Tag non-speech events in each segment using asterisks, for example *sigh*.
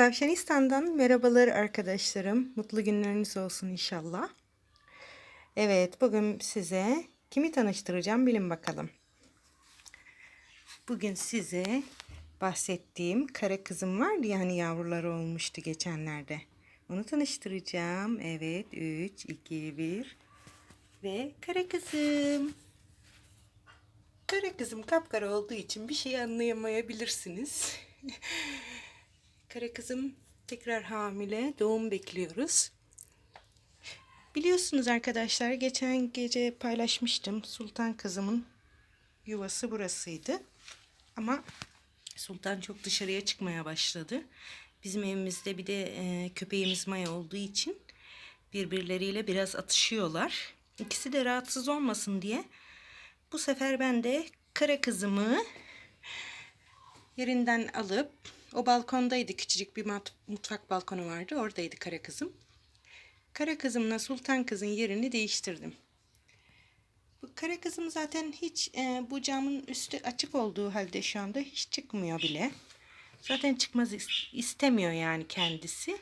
Tavşanistan'dan merhabalar arkadaşlarım. Mutlu günleriniz olsun inşallah. Evet, bugün size kimi tanıştıracağım bilin bakalım. Bugün size bahsettiğim kara kızım vardı ya hani yavruları olmuştu geçenlerde. Onu tanıştıracağım. Evet, 3, 2, 1 ve kara kızım. Kara kızım kapkara olduğu için bir şey anlayamayabilirsiniz. *laughs* Kara kızım tekrar hamile. Doğum bekliyoruz. Biliyorsunuz arkadaşlar geçen gece paylaşmıştım. Sultan kızımın yuvası burasıydı. Ama Sultan çok dışarıya çıkmaya başladı. Bizim evimizde bir de e, köpeğimiz Maya olduğu için birbirleriyle biraz atışıyorlar. İkisi de rahatsız olmasın diye bu sefer ben de kara kızımı yerinden alıp o balkondaydı küçücük bir mutfak balkonu vardı oradaydı kara kızım. Kara kızımla sultan kızın yerini değiştirdim. Bu kara kızım zaten hiç e, bu camın üstü açık olduğu halde şu anda hiç çıkmıyor bile. Zaten çıkmaz is- istemiyor yani kendisi.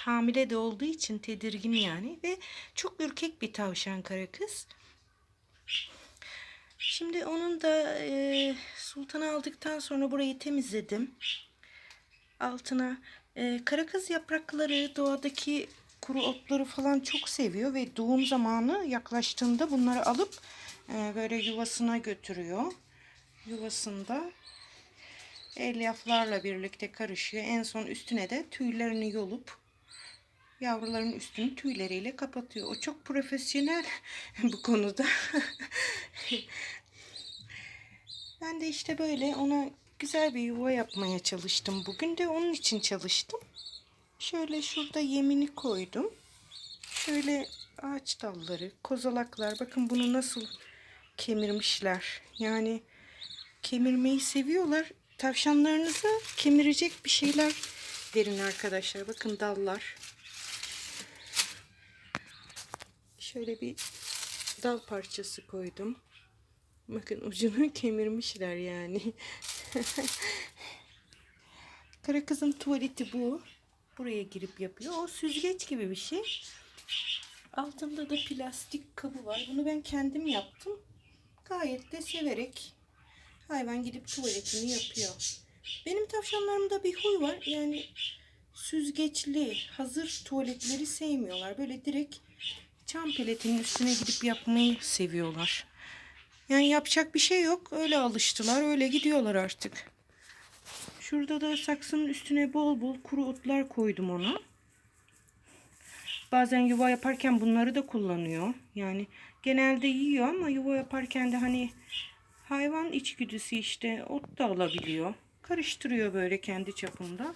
Hamile de olduğu için tedirgin yani ve çok ürkek bir tavşan kara kız. Şimdi onun da e, sultanı aldıktan sonra burayı temizledim. Altına e, kara kız yaprakları doğadaki kuru otları falan çok seviyor ve doğum zamanı yaklaştığında bunları alıp e, böyle yuvasına götürüyor. Yuvasında elyaflarla birlikte karışıyor. En son üstüne de tüylerini yolup yavruların üstünü tüyleriyle kapatıyor. O çok profesyonel *laughs* bu konuda. *laughs* ben de işte böyle ona güzel bir yuva yapmaya çalıştım. Bugün de onun için çalıştım. Şöyle şurada yemini koydum. Şöyle ağaç dalları, kozalaklar. Bakın bunu nasıl kemirmişler. Yani kemirmeyi seviyorlar. Tavşanlarınıza kemirecek bir şeyler verin arkadaşlar. Bakın dallar. Şöyle bir dal parçası koydum. Bakın ucunu *laughs* kemirmişler yani. *laughs* Kara kızın tuvaleti bu. Buraya girip yapıyor. O süzgeç gibi bir şey. Altında da plastik kabı var. Bunu ben kendim yaptım. Gayet de severek hayvan gidip tuvaletini yapıyor. Benim tavşanlarımda bir huy var. Yani süzgeçli, hazır tuvaletleri sevmiyorlar. Böyle direkt çam peletinin üstüne gidip yapmayı seviyorlar. Yani yapacak bir şey yok. Öyle alıştılar. Öyle gidiyorlar artık. Şurada da saksının üstüne bol bol kuru otlar koydum ona. Bazen yuva yaparken bunları da kullanıyor. Yani genelde yiyor ama yuva yaparken de hani hayvan içgüdüsü işte ot da alabiliyor. Karıştırıyor böyle kendi çapında.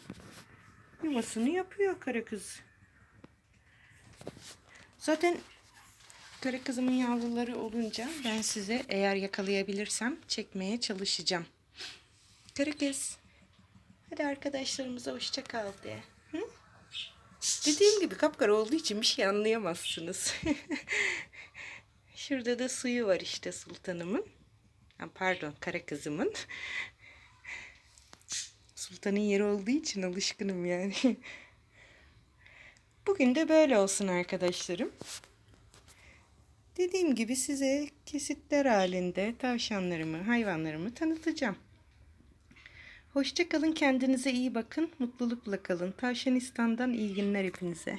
Yuvasını yapıyor kara kız. Zaten kara kızımın yavruları olunca ben size eğer yakalayabilirsem çekmeye çalışacağım. Kara kız. Hadi arkadaşlarımıza hoşça kal de. Hı? Dediğim gibi kapkara olduğu için bir şey anlayamazsınız. *laughs* Şurada da suyu var işte sultanımın. Pardon kara kızımın. Sultanın yeri olduğu için alışkınım yani. *laughs* Bugün de böyle olsun arkadaşlarım. Dediğim gibi size kesitler halinde tavşanlarımı, hayvanlarımı tanıtacağım. Hoşça kalın, kendinize iyi bakın, mutlulukla kalın. Tavşanistan'dan iyi günler hepinize.